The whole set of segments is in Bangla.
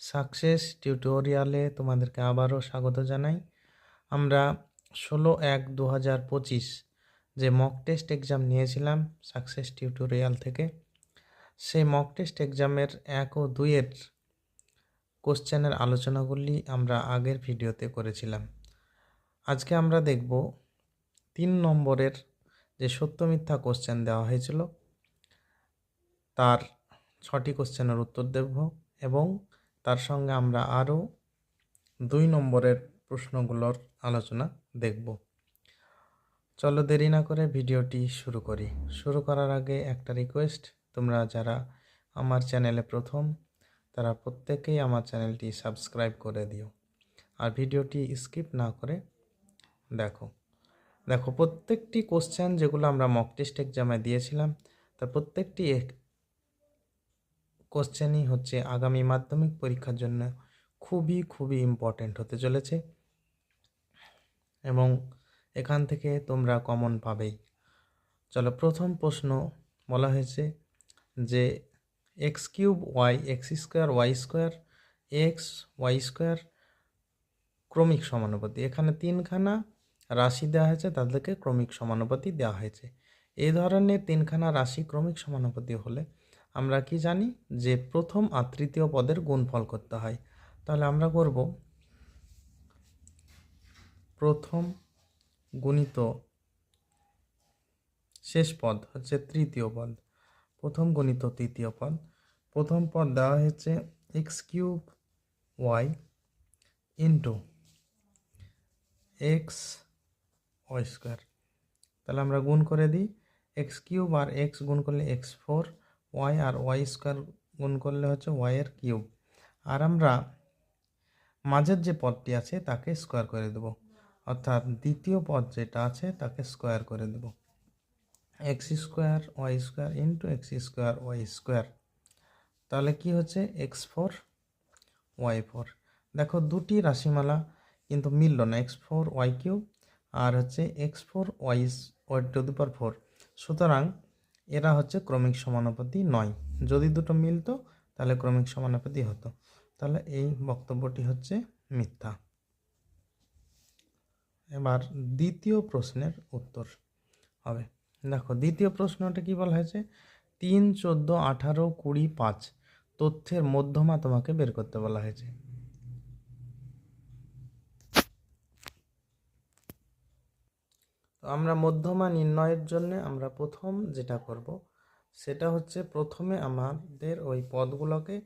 সাকসেস টিউটোরিয়ালে তোমাদেরকে আবারও স্বাগত জানাই। আমরা ষোলো এক দু হাজার পঁচিশ যে মক টেস্ট এক্সাম নিয়েছিলাম সাকসেস টিউটোরিয়াল থেকে, সেই মক টেস্ট এক্সামের এক ও দুইয়ের কোশ্চেনের আলোচনাগুলি আমরা আগের ভিডিওতে করেছিলাম। আজকে আমরা দেখব তিন নম্বরের যে সত্য মিথ্যা কোশ্চেন দেওয়া হয়েছিল, তার ছটি কোশ্চেনের উত্তর দেব এবং তার সঙ্গে আমরা আরও দুই নম্বরের প্রশ্নগুলোর আলোচনা দেখব। চলো দেরি না করে ভিডিওটি শুরু করি। শুরু করার আগে একটা রিকোয়েস্ট তোমরা যারা আমার চ্যানেলে প্রথম, তারা প্রত্যেকেই আমার চ্যানেলটি সাবস্ক্রাইব করে দিও। আর ভিডিওটি স্কিপ না করে দেখো। দেখো, প্রত্যেকটি কোশ্চেন যেগুলো আমরা মক টেস্ট এক্সামে দিয়েছিলাম, তার প্রত্যেকটি কোশ্চেনই হচ্ছে আগামী মাধ্যমিক পরীক্ষার জন্য খুবই খুবই ইম্পর্ট্যান্ট হতে চলেছে। এবং এখান থেকে তোমরা কমন পাবেই। চলো, প্রথম প্রশ্ন বলা হয়েছে যে X cube Y X square Y square X Y square ক্রমিক সমানুপাতি। এখানে তিনখানা রাশি দেওয়া হয়েছে, তাদেরকে ক্রমিক সমানুপাতি দেওয়া হয়েছে। এই ধরনের তিনখানা রাশি ক্রমিক সমানুপাতি হলে আমরা কি জানি যে প্রথম আর তৃতীয় পদের গুণফল করতে হয়। তাহলে আমরা করব প্রথম গুণিত শেষ পদ হচ্ছে তৃতীয় পদ। প্রথম গণিত তৃতীয় পদ। প্রথম পদ দেওয়া হয়েছে X cube Y into X Y square. তাহলে আমরা গুণ করে দিই। এক্স কিউব আর এক্স গুণ করলে এক্স ফোর। ওয়াই আর ওয়াই স্কোয়ার গুণ করলে হচ্ছে ওয়াইয়ের কিউব। আর আমরা মাঝের যে পদটি আছে তাকে স্কোয়ার করে দেব। অর্থাৎ দ্বিতীয় পদ যেটা আছে তাকে স্কোয়ার করে দেব। X square Y square into X square Y square তাহলে কি হচ্ছে? এক্স ফোর ওয়াই ফোর দেখো দুটি রাশিমালা কিন্তু মিলল না। এক্স ফোর ওয়াই কিউব আর হচ্ছে X four Y Y to the power four সুতরাং এরা হচ্ছে ক্রমিক সমানুপাতি নয়। যদি দুটো মিলতো, তাহলে ক্রমিক সমানুপাতি হতো। তাহলে এই বক্তব্যটি হচ্ছে মিথ্যা। এবার দ্বিতীয় প্রশ্নের উত্তর হবে। দেখো, দ্বিতীয় প্রশ্নটা কি বলা হয়েছে? তিন, চোদ্দ, আঠারো, কুড়ি, পাঁচ, তথ্যের মধ্যমা তোমাকে বের করতে বলা হয়েছে। আমরা মধ্যমা নির্ণয়ের জন্য আমরা প্রথম যেটা করব, সেটা হচ্ছে প্রথমে আমাদের ওই পদগুলোকে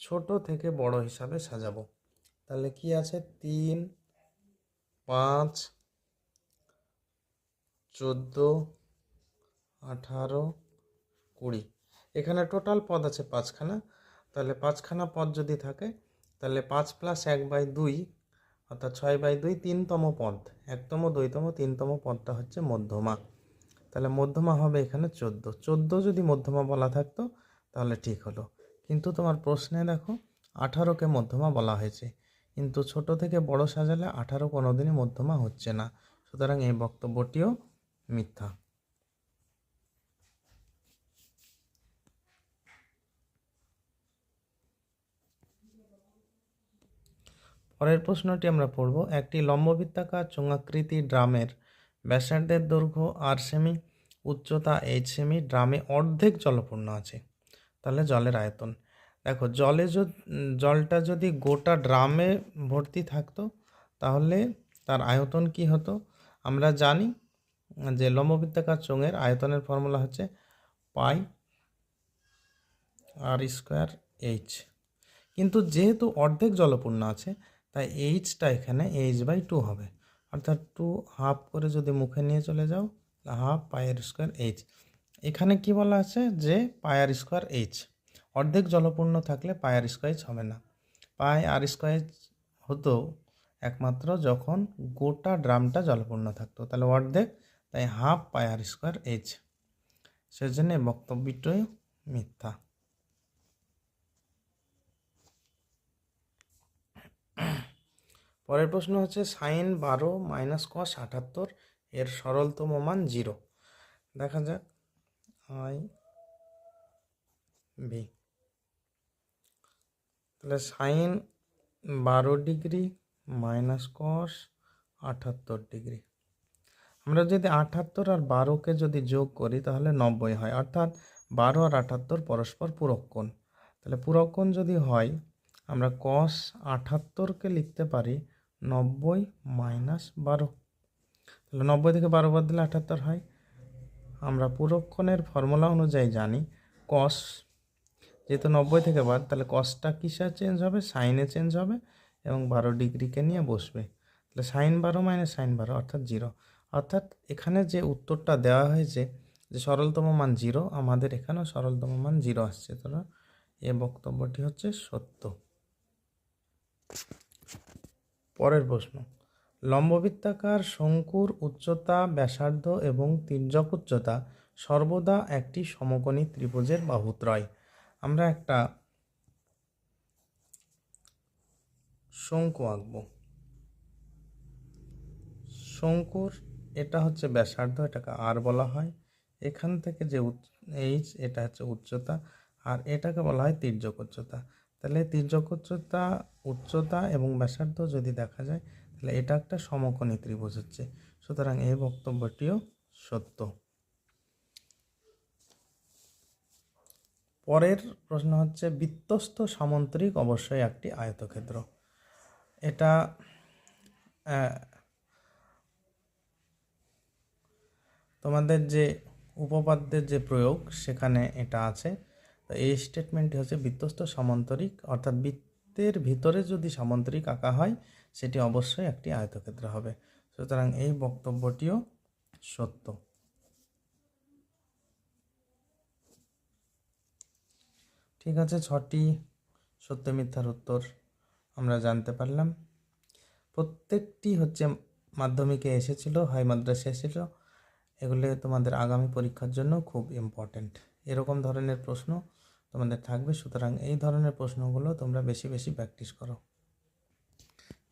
ছোট থেকে বড় হিসাবে সাজাবো। তাহলে কি আছে? তিন, পাঁচ, চোদ্দ, আঠারো, কুড়ি। এখানে টোটাল পদ আছে পাঁচখানা। তাহলে পাঁচখানা পদ যদি থাকে, তাহলে পাঁচ প্লাস এক বাই দুই অর্থাৎ ছয় বাই দুই তিনতম পদ। একতম দুইতম তিনতম পদটা হচ্ছে মধ্যমা। তাহলে মধ্যমা হবে এখানে চোদ্দ। চোদ্দ যদি মধ্যমা বলা থাকতো, তাহলে ঠিক হলো। কিন্তু তোমার প্রশ্নে দেখো, আঠারোকে মধ্যমা বলা হয়েছে। কিন্তু ছোট থেকে বড় সাজালে আঠারো কোনোদিনই মধ্যমা হচ্ছে না। সুতরাং এই বক্তব্যটিও মিথ্যা। পরের প্রশ্নটি আমরা পড়ব। একটি লম্ববৃত্তাকার চোঙাকৃতি ড্রামের ব্যাসার্ধের দৈর্ঘ্য আর সেমি, উচ্চতা এইচ সেমি, ড্রামে অর্ধেক জলপূর্ণ আছে। তাহলে জলের আয়তন। দেখো, জলে জলটা যদি গোটা ড্রামে ভর্তি থাকতো, তাহলে তার আয়তন কি হতো? আমরা জানি যে লম্ববৃত্তাকার চোঙের আয়তনের ফর্মুলা হচ্ছে পাই আর স্কোয়ার এইচ। কিন্তু যেহেতু অর্ধেক জলপূর্ণ আছে তাই এইচটা এখানে এইচ বাই টু হবে। অর্থাৎ টু হাফ করে যদি মুখে নিয়ে চলে যাও হাফ পায়ের স্কোয়ার এইচ এখানে কি বলা আছে যে পায়ার স্কোয়ার এইচ অর্ধেক জলপূর্ণ থাকলে পায়ার স্কোয়াইজ হবে না। পায় আর স্কোয়াইজ হতো একমাত্র যখন গোটা ড্রামটা জলপূর্ণ থাকতো। তাহলে অর্ধেক, তাই হাফ পায়ার স্কোয়ার এইচ সেজন্য বক্তব্যটাই মিথ্যা। পরের প্রশ্ন হচ্ছে সাইন বারো মাইনাস কস আটাত্তর, এর সরলতম মান জিরো দেখা যাক আই বি তাহলে সাইন বারো ডিগ্রি মাইনাস কস আটাত্তর ডিগ্রি। আমরা যদি আটাত্তর আর বারোকে যদি যোগ করি, তাহলে নব্বই হয়। অর্থাৎ বারো আর আটাত্তর পরস্পর পূরক তাহলে পূরক যদি হয়, আমরা কস আটাত্তরকে লিখতে পারি নব্বই মাইনাস বারো। তাহলে নব্বই থেকে বারো বাদ দিলে আটাত্তর হয়। আমরা পূরকক্ষণের ফর্মুলা অনুযায়ী জানি কস যেহেতু নব্বই থেকে বাদ, তাহলে কসটা কিসে চেঞ্জ হবে? সাইনে চেঞ্জ হবে এবং বারো ডিগ্রিকে নিয়ে বসবে। তাহলে সাইন বারো মাইনাস সাইন বারো, অর্থাৎ জিরো অর্থাৎ এখানে যে উত্তরটা দেওয়া হয়েছে যে সরলতম মান জিরো আমাদের এখানেও সরলতম মান জিরো আসছে। তাহলে এ বক্তব্যটি হচ্ছে সত্য। পরের প্রশ্ন। লম্ববৃত্তাকার শঙ্কুর উচ্চতা, ব্যাসার্ধ এবং তির্যক উচ্চতা সর্বদা একটি সমকোণী ত্রিভুজের বাহুত্রয়। আমরা একটা শঙ্কু আঁকব। শঙ্কুর, এটা হচ্ছে ব্যাসার্ধ, এটাকে আর বলা হয়। এখান থেকে যে এইচ এটা হচ্ছে উচ্চতা, আর এটাকে বলা হয় তির্যক উচ্চতা। তাহলে তির্যক উচ্চতা উচ্চতা এবং ব্যাসার্ধ যদি দেখা যায়, তাহলে এটা একটা সমকোণী ত্রিভুজ হচ্ছে। সুতরাং এই বক্তব্যটিও সত্য। পরের প্রশ্ন হচ্ছে, বৃত্তস্থ সামন্তরিক অবশ্যই একটি আয়তক্ষেত্র। এটা তোমাদের যে উপপাদ্যের যে প্রয়োগ, সেখানে এটা আছে। তো এই স্টেটমেন্টটি হচ্ছে বৃত্তস্থ সামান্তরিক, অর্থাৎ বৃত্তের ভিতরে যদি সামান্তরিক আঁকা হয়, সেটি অবশ্যই একটি আয়তক্ষেত্র হবে। সুতরাং এই বক্তব্যটিও সত্য। ঠিক আছে, ছটি সত্য মিথ্যার উত্তর আমরা জানতে পারলাম। প্রত্যেকটি হচ্ছে মাধ্যমিকে এসেছিল, হাই মাদ্রাসে এসেছিল। এগুলো তোমাদের আগামী পরীক্ষার জন্য খুব ইম্পর্ট্যান্ট এরকম ধরনের প্রশ্ন তোমাদের থাকবে। সুতরাং এই ধরনের প্রশ্নগুলো তোমরা বেশি বেশি প্র্যাকটিস করো।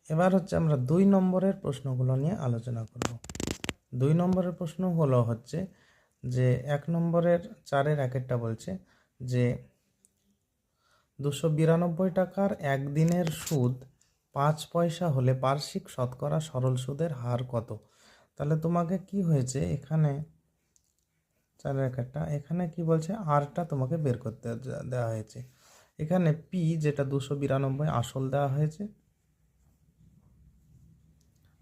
এবার হচ্ছে আমরা দুই নম্বরের প্রশ্নগুলো নিয়ে আলোচনা করব। দুই নম্বরের প্রশ্ন হলো হচ্ছে যে, এক নম্বরের চারের একেরটা বলছে যে, দুশো বিরানব্বই টাকার একদিনের সুদ পাঁচ পয়সা হলে বার্ষিক শতকরা সরল সুদের হার কত? তাহলে তোমাকে কি হয়েছে? এখানে চারের একটা এখানে কি বলছে? আরটা তোমাকে বের করতে দেওয়া হয়েছে। এখানে পি যেটা দুশো বিরানব্বই আসল দেওয়া হয়েছে।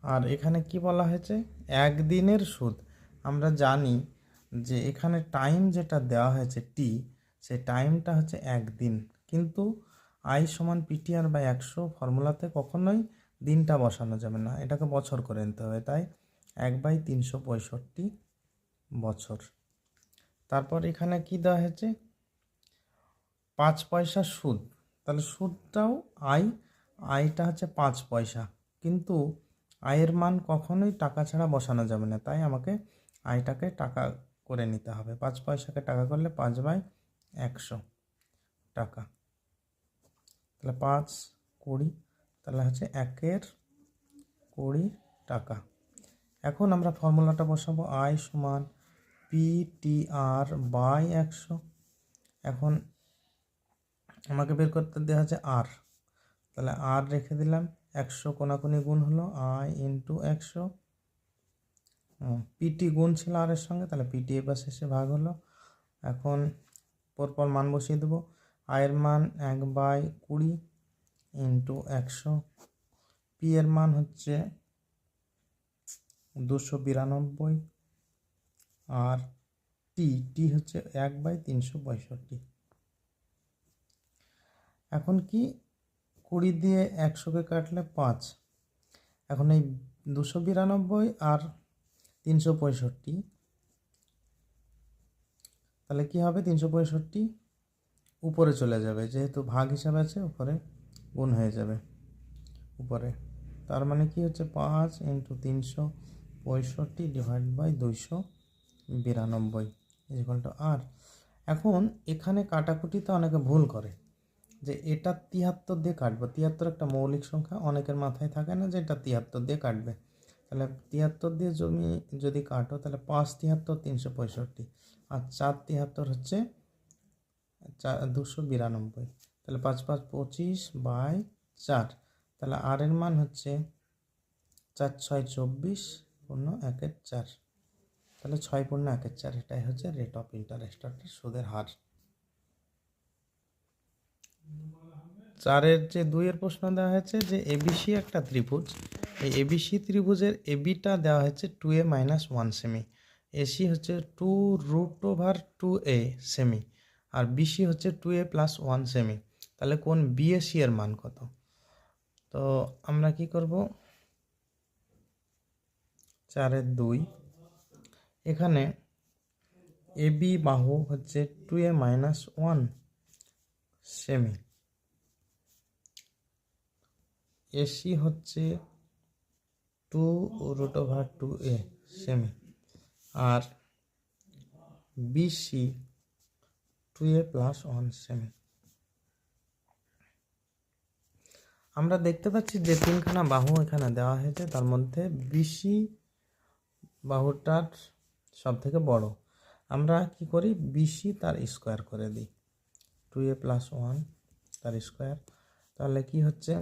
আর এখানে কি বলা হয়েছে? একদিনের সুদ। আমরা জানি যে এখানে টাইম যেটা দেওয়া হয়েছে টি সেই টাইমটা হচ্ছে একদিন। কিন্তু আই সমান পিটিআর বা একশো ফর্মুলাতে কখনোই দিনটা বসানো যাবে না। এটাকে বছর করে নিতে হবে। তাই এক বাই তিনশো পঁয়ষট্টি বছর। তারপর এখানে কি দেওয়া হয়েছে? পাঁচ পয়সা সুদ। তাহলে সুদটাও আয়, আয়টা হচ্ছে পাঁচ পয়সা। কিন্তু আয়ের মান কখনোই টাকা ছাড়া বসানো যাবে না। তাই আমাকে আয়টাকে টাকা করে নিতে হবে। পাঁচ পয়সাকে টাকা করলে পাঁচ বাই একশো টাকা। তাহলে পাঁচ কুড়ি, তাহলে হচ্ছে একের কুড়ি টাকা। এখন আমরা ফর্মুলাটা বসাবো। আয় সমান পি টি আর বাই একশো। এখন আমাকে বের করতে দেওয়া আছে আর তাহলে আর রেখে দিলাম। একশো কোনাকুনি গুণ হলো আই ইন্টু একশো। পিটি গুণ ছিল আর এর সঙ্গে, তাহলে পিটি এবার শেষে ভাগ হলো। এখন পরপর মান বসিয়ে দেবো। আয়ের মান এক বাই কুড়ি ইন্টু একশো। পি এর মান হচ্ছে দুশো বিরানব্বই। আর টি টি হচ্ছে এক বাই তিনশো পঁয়ষট্টি। এখন কি কুড়ি দিয়ে একশোকে কাটলে পাঁচ? এখন এই দুশো বিরানব্বই আর তিনশো পঁয়ষট্টি। তাহলে কি হবে তিনশো পঁয়ষট্টি? উপরে চলে যাবে, যেহেতু ভাগ হিসাবে আছে, উপরে গুণ হয়ে যাবে উপরে। তার মানে কি হচ্ছে পাঁচ ইন্টু তিনশো পঁয়ষট্টি ডিভাইড বাই দুইশো বিরানব্বই ইজিকাল টু আর এখন এখানে কাটাকুটিতে অনেকে ভুল করে, যে এটা তিয়াত্তর দিয়ে কাটবো। তিয়াত্তর একটা মৌলিক সংখ্যা, অনেকের মাথায় থাকে না যে এটা তিয়াত্তর দিয়ে কাটবে। তাহলে তিয়াত্তর দিয়ে জমি যদি কাটো, তাহলে পাঁচ তিয়াত্তর, তিনশো পঁয়ষট্টি। আর চার তিয়াত্তর হচ্ছে চার দুশো বিরানব্বই। তাহলে পাঁচ পাঁচ পঁচিশ বাই চার। তাহলে আর এর মান হচ্ছে চার ছয় চব্বিশ, পূর্ণ একের চার। তাহলে ছয় পূর্ণ একের চার, এটাই হচ্ছে রেট অফ ইন্টারেস্ট অর্থাৎ সুদের হার। চারের যে দুইয়ের প্রশ্ন দেওয়া হয়েছে যে এবিসি একটা ত্রিভুজ, এই এবিসি ত্রিভুজের এবিটা দেওয়া হয়েছে টু এ মাইনাস ওয়ান সেমি এসি হচ্ছে two root over two A semi আর বিসি হচ্ছে টু এ প্লাস ওয়ান সেমি তাহলে কোন বিএসি এর মান কত? তো আমরা কি করব? চারের দুই এখানে এবি বাহু হচ্ছে টু এ মাইনাস ওয়ান সেমি এসি হচ্ছে two root over two A semi R BC two A plus one semi আমরা দেখতে পাচ্ছি যে তিনখানা বাহু এখানে দেওয়া হয়েছে, তার মধ্যে বিসি বাহুটার সব থেকে বড়। আমরা কি করি? বিসি তার স্কোয়ার করে দিই। টু এ প্লাস ওয়ান তার স্কোয়ার তাহলে কি হচ্ছে?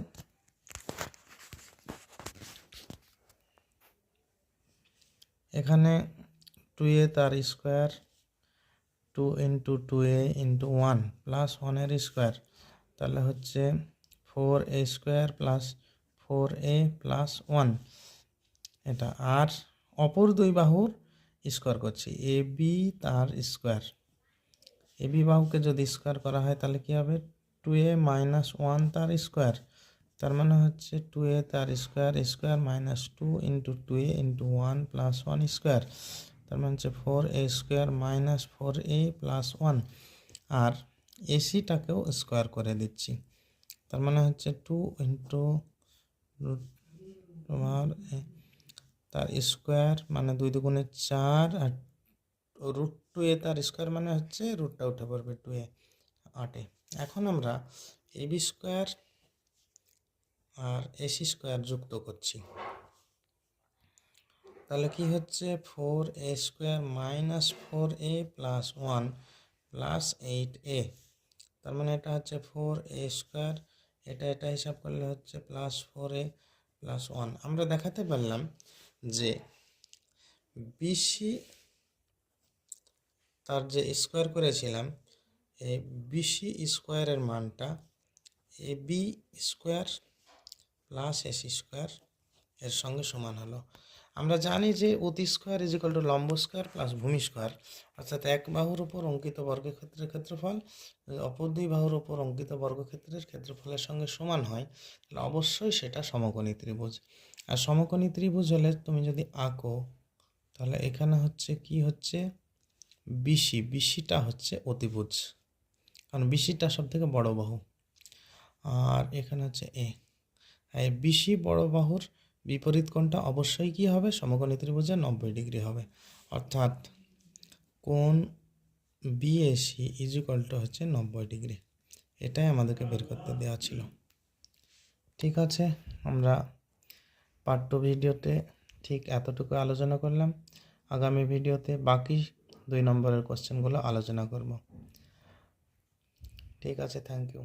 এখানে টু এ তার square two into two A into one plus ওয়ানের স্কোয়ার তাহলে হচ্ছে four A square plus four A plus one এটা আর অপর দুই বাহুর স্কোয়ার করছি এ বি তার স্কোয়ার এ বি বাহুকে যদি স্কোয়ার করা হয় তাহলে কী হবে টু এ মাইনাস ওয়ান তার স্কোয়ার তার মানে হচ্ছে টু এ তার square square minus two into two A into one plus one square তার মানে হচ্ছে four A square minus four A plus one আর এসিটাকেও স্কোয়ার করে দিচ্ছি তার মানে হচ্ছে টু ইন্টু তোমার তার স্কোয়ার মানে দুই দুগুণে চার আর রুট টু এ তার স্কোয়ার মানে হচ্ছে রুটটা উঠে পড়বে টু এ, আটে এখন আমরা এবি স্কোয়ার আর এসি স্কোয়ার যুক্ত করছি। তাহলে কি হচ্ছে? Four A square minus four A plus one plus eight A তার মানে এটা হচ্ছে ফোর এ স্কোয়ার এটা এটা হিসাব করলে হচ্ছে plus four A plus one আমরা দেখাতে পারলাম যে বিসি তার যে স্কোয়ার করেছিলাম এই বিসি স্কোয়ারের মানটা A B square plus S square এর সঙ্গে সমান হলো। আমরা জানি যে অতি স্কোয়ার ইজ ইকাল টু লম্ব স্কোয়ার প্লাস ভূমি স্কোয়ার অর্থাৎ এক বাহুর উপর অঙ্কিত বর্গক্ষেত্রের ক্ষেত্রফল অপর দুই বাহুর উপর অঙ্কিত বর্গক্ষেত্রের ক্ষেত্রফলের সঙ্গে সমান হয়, তাহলে অবশ্যই সেটা সমকোণী ত্রিভুজ। আর সমকোণী ত্রিভুজ হলে তুমি যদি আঁকো, তাহলে এখানে হচ্ছে কি হচ্ছে? বিশি। বিশিটা হচ্ছে অতিভুজ, কারণ বিশিটা সব থেকে বড় বাহু। আর এখানে হচ্ছে এ। বিশি বড় বাহুর বিপরীত কোণটা অবশ্যই কি হবে? সমকোণী ত্রিভুজের নব্বই ডিগ্রি হবে। অর্থাৎ কোণ বিএসি ইজিকলটা হচ্ছে নব্বই ডিগ্রি। এটাই আমাদেরকে বের করতে দেওয়া ছিল। ঠিক আছে, আমরা পার্ট টু ভিডিওতে ঠিক এতটুকু আলোচনা করলাম। আগামী ভিডিওতে বাকি দুই নম্বরের কোশ্চেনগুলো আলোচনা করব। ঠিক আছে থ্যাংক ইউ